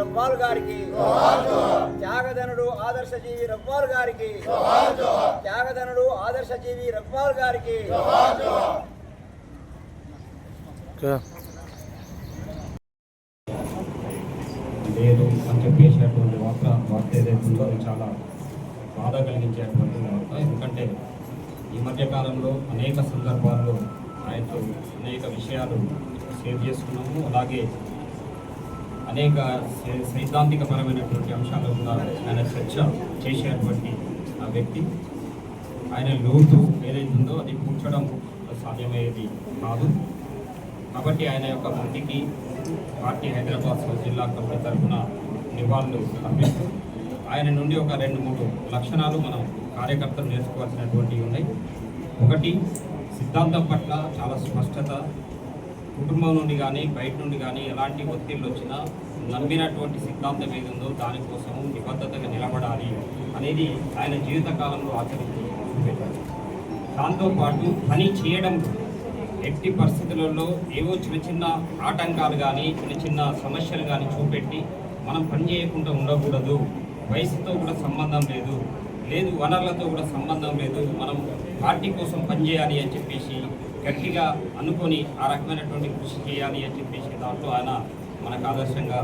రవ్వాల్ గారికి. త్యాగధనుడు ఆదర్శ జీవి రవ్వాల్ గారికి. త్యాగధనుడు ఆదర్శ జీవి రవ్వాల్ గారికి. లేదు అని చెప్పేసినటువంటి వార్త వార్త ఏదైతే చాలా బాధ కలిగించేటువంటి వార్త. ఎందుకంటే ఈ మధ్యకాలంలో అనేక సందర్భాల్లో ఆయనతో అనేక విషయాలు సేవ్ చేసుకున్నాము. అలాగే అనేక సైద్ధాంతికపరమైనటువంటి అంశాలు కూడా ఆయన చర్చ చేసేటువంటి ఆ వ్యక్తి. ఆయన లోతు ఏదైతే ఉందో అది కూర్చడం సాధ్యమయ్యేది కాదు. కాబట్టి ఆయన యొక్క మృతికి పార్టీ హైదరాబాద్ జిల్లా కమిటీ తరఫున నివాళులు అర్పిస్తూ ఆయన నుండి ఒక రెండు మూడు లక్షణాలు మనం కార్యకర్తలు నేర్చుకోవాల్సినటువంటివి ఉన్నాయి. ఒకటి సిద్ధాంతం పట్ల చాలా స్పష్టత కుటుంబం నుండి కానీ బయట నుండి కానీ ఎలాంటి ఒత్తిళ్ళు వచ్చినా నమ్మినటువంటి సిద్ధాంతం ఏది ఉందో దానికోసం నిబద్ధతగా నిలబడాలి అనేది ఆయన జీవితకాలంలో ఆచరించి చూపెట్టారు. దాంతోపాటు పని చేయడం ఎట్టి పరిస్థితులలో ఏవో చిన్న చిన్న ఆటంకాలు కానీ చిన్న చిన్న సమస్యలు కానీ చూపెట్టి మనం పని చేయకుండా ఉండకూడదు. వయసుతో కూడా సంబంధం లేదు. లేదు వనరులతో కూడా సంబంధం లేదు. మనం పార్టీ కోసం పనిచేయాలి అని చెప్పేసి గట్టిగా అనుకొని ఆ రకమైనటువంటి కృషి చేయాలి అని చెప్పేసి దాంట్లో ఆయన మనకు ఆదర్శంగా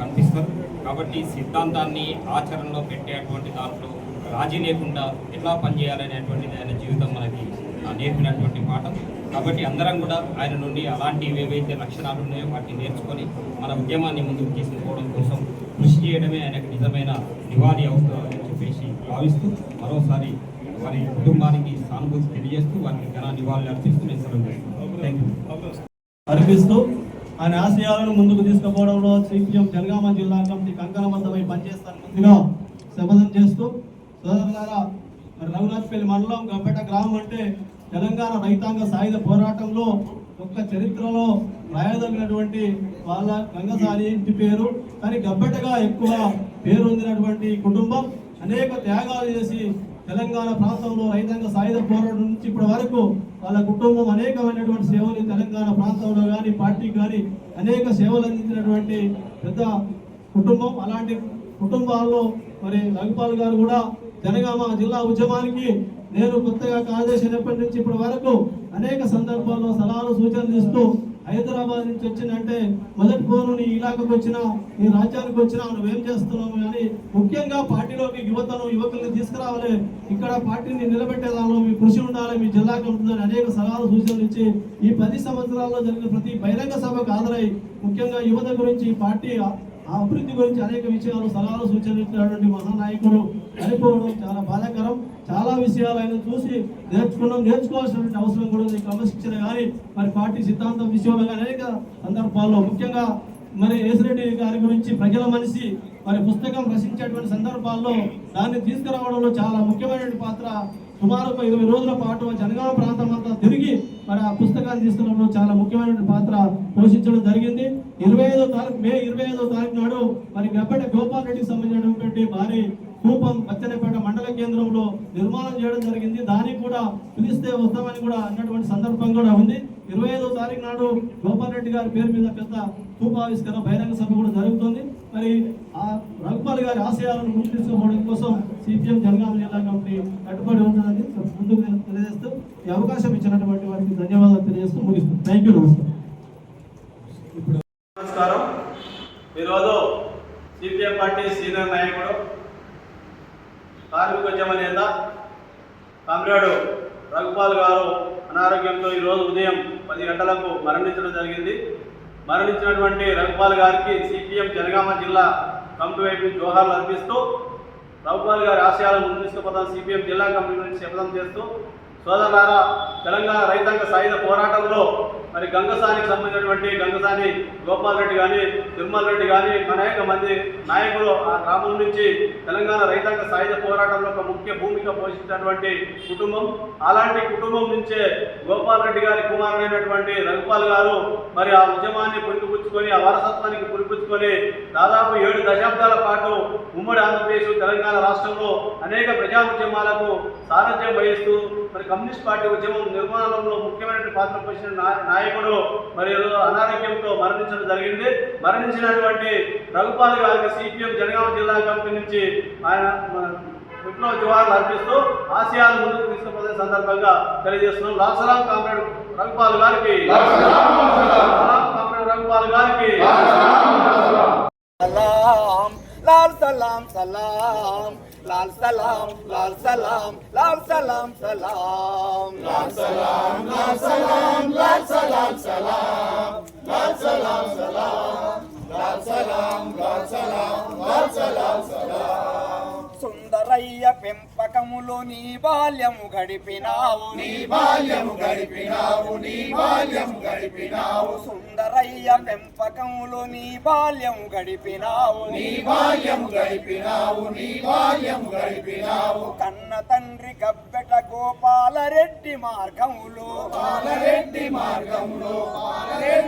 కనిపిస్తారు. కాబట్టి సిద్ధాంతాన్ని ఆచరణలో పెట్టేటువంటి దాంట్లో రాజీ లేకుండా ఎట్లా పనిచేయాలనేటువంటిది ఆయన జీవితం మనకి నేర్పినటువంటి పాఠం. కాబట్టి అందరం కూడా ఆయన నుండి అలాంటి ఏవైతే లక్షణాలు ఉన్నాయో వాటిని నేర్చుకొని మన ఉద్యమాన్ని ముందుకు తీసుకుపోవడం కోసం కృషి చేయడమే ఆయనకు నిజమైన నివాళి అవుతుందని చెప్పేసి భావిస్తూ మరోసారి వారి కుటుంబానికి సానుభూతి తెలియజేస్తూ వారికి ఘన నివాళులు అర్పిస్తూ నేను సెలవు అర్పిస్తూ ఆయన ఆశయాలను ముందుకు తీసుకుపోవడంలో సిపిఎం జనగామ జిల్లా కమిటీ కంకణబద్ధమై పనిచేస్తాను ముందుగా శపథం చేస్తూ సోదరులారా మరి రఘునాథ్పల్లి మండలం గంపేట గ్రామం అంటే తెలంగాణ రైతాంగ సాయుధ పోరాటంలో ఒక్క చరిత్రలో రాయదగినటువంటి వాళ్ళ గంగసారి ఇంటి పేరు. కానీ గబ్బెటగా ఎక్కువ పేరు పొందినటువంటి కుటుంబం అనేక త్యాగాలు చేసి తెలంగాణ ప్రాంతంలో రైతాంగ సాయుధ పోరాటం నుంచి ఇప్పటి వరకు వాళ్ళ కుటుంబం అనేకమైనటువంటి సేవలు తెలంగాణ ప్రాంతంలో కానీ పార్టీకి కానీ అనేక సేవలు అందించినటువంటి పెద్ద కుటుంబం. అలాంటి కుటుంబాల్లో మరి రఘుపాల్ గారు కూడా జనగామ జిల్లా ఉద్యమానికి నేను కొత్తగా కార్యదర్శి అయినప్పటి నుంచి ఇప్పటి వరకు అనేక సందర్భాల్లో సలహాలు సూచనలు ఇస్తూ హైదరాబాద్ నుంచి వచ్చిందంటే మొదటి పోను నీ ఇలాకకు వచ్చినా నీ రాజ్యానికి వచ్చినా నువ్వేం చేస్తున్నావు అని ముఖ్యంగా పార్టీలోకి యువతను యువకుల్ని తీసుకురావాలి. ఇక్కడ పార్టీని నిలబెట్టేదాన్లో మీ కృషి ఉండాలి మీ జిల్లాకి ఉంటుందని అనేక సలహాలు సూచనలు ఇచ్చి ఈ పది సంవత్సరాల్లో జరిగిన ప్రతి బహిరంగ సభకు హాజరై ముఖ్యంగా యువత గురించి పార్టీ ఆ- అభివృద్ధి గురించి అనేక విషయాలు సలహాలు సూచనలు ఇచ్చినటువంటి మహానాయకుడు చనిపోవడం చాలా బాధాకరం. చాలా విషయాలు ఆయన చూసి నేర్చుకున్నాం నేర్చుకోవాల్సినటువంటి అవసరం కూడా ఉంది. క్రమశిక్షణ కానీ మరి పార్టీ సిద్ధాంతం విషయంలో కానీ అనేక సందర్భాల్లో ముఖ్యంగా మరి యేసిరెడ్డి గారి గురించి ప్రజల మనిషి మరి పుస్తకం రచించేటువంటి సందర్భాల్లో దాన్ని తీసుకురావడంలో చాలా ముఖ్యమైనటువంటి పాత్ర సుమారు ఒక ఇరవై రోజుల పాటు జనగామ ప్రాంతం అంతా తిరిగి మరి ఆ పుస్తకాన్ని తీసుకున్నప్పుడు చాలా ముఖ్యమైన పాత్ర పోషించడం జరిగింది. ఇరవై ఐదో తారీఖు మే ఇరవై ఐదో తారీఖు నాడు మరి గబ్బెట గోపాల్ రెడ్డికి సంబంధించినటువంటి భారీ కూపం మచ్చనపేట మండల కేంద్రంలో నిర్మాణం చేయడం జరిగింది. దానికి కూడా పిలిస్తే వస్తామని కూడా అన్నటువంటి సందర్భం కూడా ఉంది. ఇరవై ఐదో తారీఖు నాడు గోపాల్ రెడ్డి గారి పేరు మీద పెద్ద కూపావిష్కరణ బహిరంగ సభ కూడా జరుగుతుంది. మరి ఆ రఘుపాల్ గారి ఆశయాలను గుర్తించుకోవడం కోసం సిపిఎం జనగామ జిల్లా కమిటీ కట్టుబడి ఉంటుందని ముందుకు తెలియజేస్తూ ఈ అవకాశం ఇచ్చినటువంటి వారికి ధన్యవాదాలు తెలియజేస్తూ ముగిస్తాం థ్యాంక్ యూ నమస్కారం. నమస్కారం. ఈరోజు సిపిఎం పార్టీ సీనియర్ నాయకుడు కార్మికోద్యమ నేత కామ్రేడు రఘుపాల్ గారు అనారోగ్యంతో ఈరోజు ఉదయం పది గంటలకు మరణించడం జరిగింది. మరణించినటువంటి రఘుపాల్ గారికి సిపిఎం జనగామ జిల్లా కమిటీ వైపు జోహార్లు అర్పిస్తూ రఘుపాల్ గారి ఆశయాలను ముందు తీసుకుపోతాం సిపిఎం జిల్లా కమిటీ నుంచి శపథం చేస్తూ సోదరులారా తెలంగాణ రైతాంగ సాయుధ పోరాటంలో మరి గంగసానికి సంబంధించినటువంటి గంగసాని గోపాల్ రెడ్డి కానీ తిరుమల రెడ్డి కానీ అనేక మంది నాయకులు ఆ గ్రామం నుంచి తెలంగాణ రైతాంగ సాయుధ పోరాటంలో ఒక ముఖ్య భూమిక పోషించినటువంటి కుటుంబం. అలాంటి కుటుంబం నుంచే గోపాల్ రెడ్డి గారి కుమారుడైనటువంటి రఘుపాల్ గారు మరి ఆ ఉద్యమాన్ని పురిపుచ్చుకొని ఆ వారసత్వానికి పురిపుచ్చుకొని దాదాపు ఏడు దశాబ్దాల పాటు ఉమ్మడి ఆంధ్రప్రదేశ్ తెలంగాణ రాష్ట్రంలో అనేక ప్రజా ఉద్యమాలకు సారథ్యం వహిస్తూ మరి కమ్యూనిస్ట్ పార్టీ ఉద్యమం నిర్మాణంలో ముఖ్యమైన పాత్ర పోషించిన నాయ- నాయకుడు నాయకుడు మరి అనారోగ్యంతో మరణించడం జరిగింది. మరణించినటువంటి రఘుపాల్ గారికి సిపిఎం జనగామ జిల్లా కమిటీ నుంచి ఆయన విప్లవ జవాహర్లు అర్పిస్తూ ఆశయాలు ముందుకు తీసుకుపోయే సందర్భంగా తెలియజేస్తున్నాం. లాసరాం కామ్రేడ్ రఘుపాల్ గారికి లాసరాం కామ్రేడ్ రఘుపాల్ గారికి লাল সালাম সালাম লাল সালাম লাল সালাম লাল সালাম সালাম লাল সালাম লাল সালাম লাল সালাম সালাম লাল সালাম সালাম লাল সালাম লাল সালাম লাল সালাম সালাম సారయ్య పెంపకములో నీ బాల్యము గడిపినావు. నీ బాల్యము గడిపినావు నీ బాల్యము గడిపినావు. సుందరయ్య పెంపకములో నీ బాల్యము గడిపినావు. నీ బాల్యము గడిపినావు నీ బాల్యము గడిపినావు. కన్న తండ్రి గబ్బెట గోపాలరెడ్డి మార్గములో. గోపాలరెడ్డి మార్గములో.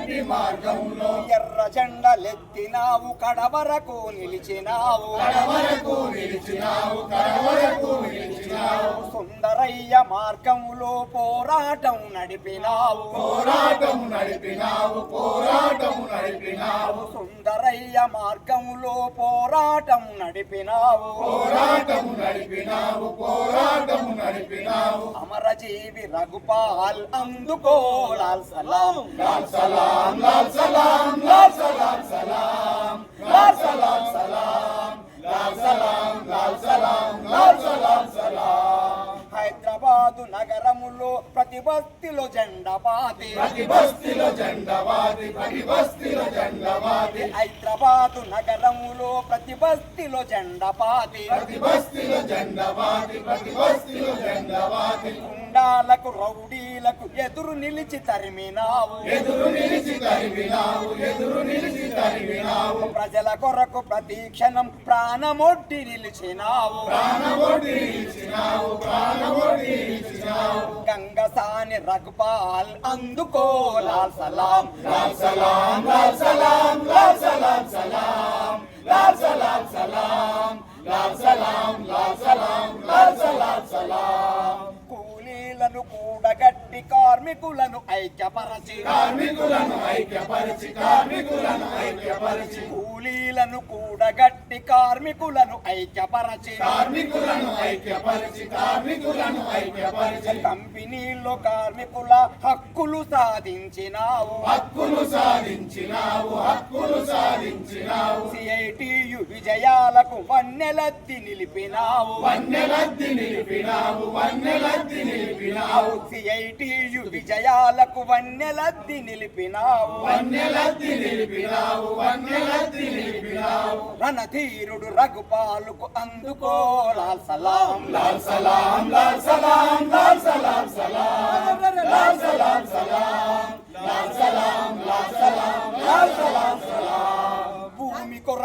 పాలరెడ్డి మార్గములో ఎర్ర జెండలెత్తినావు కడవరకు నిలిచినావు. కడవరకు నిలిచినావు కడవరకు నిలిచినావు. సుందరయ్య మార్గములో పోరాటం నడిపినావు. పోరాటం నడిపినావు పోరాటం నడిపినావు. సుందరయ్య మార్గములో పోరాటం నడిపినావు. పోరాటం నడిపినావు పోరాటం నడిపినావు. అమరజీవి రఘుపాల్ అందుకో లాల్ సలాం. లాల్ సలాం. లాల్ సలాం లాల్ సలాం సలాం లాల్ సలాం సలాం లాల్ సలాం లాల్ సలాం లాల్ సలాం సలాం హైదరాబాదు నగరములో ప్రతి బస్తీలో జెండా పాతి ప్రతి బస్తీలో జెండా పాతి ప్రతి బస్తీలో జెండా పాతి హైదరాబాదు నగరములో ప్రతి బస్తీలో జెండా పాతి ప్రతి బస్తీలో జెండా పాతి ప్రతి బస్తీలో జెండా పాతి గుండాలకు రౌడీలకు ఎదురు నిలిచి తరిమినావు. ఎదురు నిలిచి తరిమినావు ఎదురు నిలిచి తరిమినావు. ప్రజల కొరకు ప్రతి క్షణం ప్రాణమొడ్డి నిలిచినావు. ప్రాణమొడ్డి నిలిచినావు ప్రాణమొడ్డి నిలిచినావు. గంగసాని రఘుపాల్ అందుకో లాల్ సలాం. లాల్ సలాం లాల్ సలాం. కార్మికులను ఐక్యపరచి కార్మికులను ఐక్యపరచి కార్మికులను ఐక్యపరచి. కూలీలను కూడగట్టి కార్మికులను ఐక్యపరచి కార్మికులను ఐక్యపరచి కార్మికులను ఐక్యపరచి. కంపెనీల్లో కార్మికుల హక్కులు సాధించినావు. హక్కులు సాధించినావు హక్కులు సాధించినావు. సిఐటియు విజయాలకు వన్నెలద్ది నిలిపినావు. వన్నెలద్ది నిలిపినావు వన్నెలద్ది నిలిపినావు. సిఐటియు విజయాలకు వన్నెలద్ది నిలిపినావు. వన్నెలద్ది నిలిపినావు వన్నెలద్ది నిలిపినావు. రణధీరుడు రఘుపాలుకు అందుకో లాల్ సలాం. లాల్ సలాం లాల్ సలాం లాల్ సలాం సలాం. లాల్ సలాం సలాం లాల్ సలాం.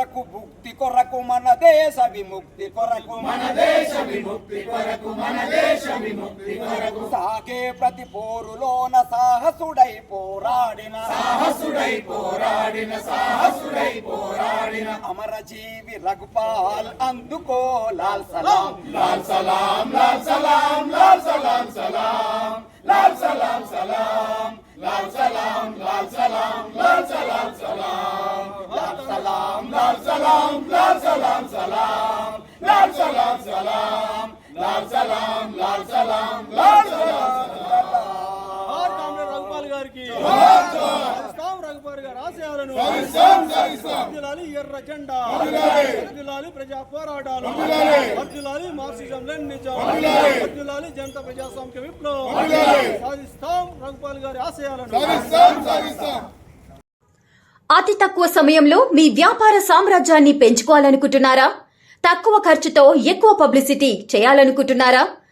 కొరకు భుక్తి కొరకు మన దేశ విముక్తి కొరకు మన దేశ విముక్తి కొరకు మన దేశ విముక్తి కొరకు. సాగే ప్రతి పోరులోన సాహసుడై పోరాడిన సాహసుడై పోరాడిన సాహసుడై పోరాడిన. అమరజీవి రఘుపాల్ అందుకో లాల్ సలాం. లాల్ సలాం లాల్ సలాం లాల్ సలాం సలాం లాల్ సలాం సలాం. లాల్ సలాం లాల్ సలాం లాల్ సలాం సలాం లాల్ సలాం లాల్ సలాం లాల్ సలాం సలాం లాల్ సలాం సలాం లాల్ ఆశయాలను వర్ధిల్లాలి ఎర్ర జెండా. వర్ధిల్లాలి ప్రజా పోరాటాలు. వర్ధిల్లాలి మార్క్సిజం లెనినిజం వర్ధిల్లాలి జనతా ప్రజాస్వామ్య విప్లవం. సాధిస్తాం రఘుపాల్ గారి ఆశయాలను. అతి తక్కువ సమయంలో మీ వ్యాపార సామ్రాజ్యాన్ని పెంచుకోవాలనుకుంటున్నారా? తక్కువ ఖర్చుతో ఎక్కువ పబ్లిసిటీ చేయాలనుకుంటున్నారా?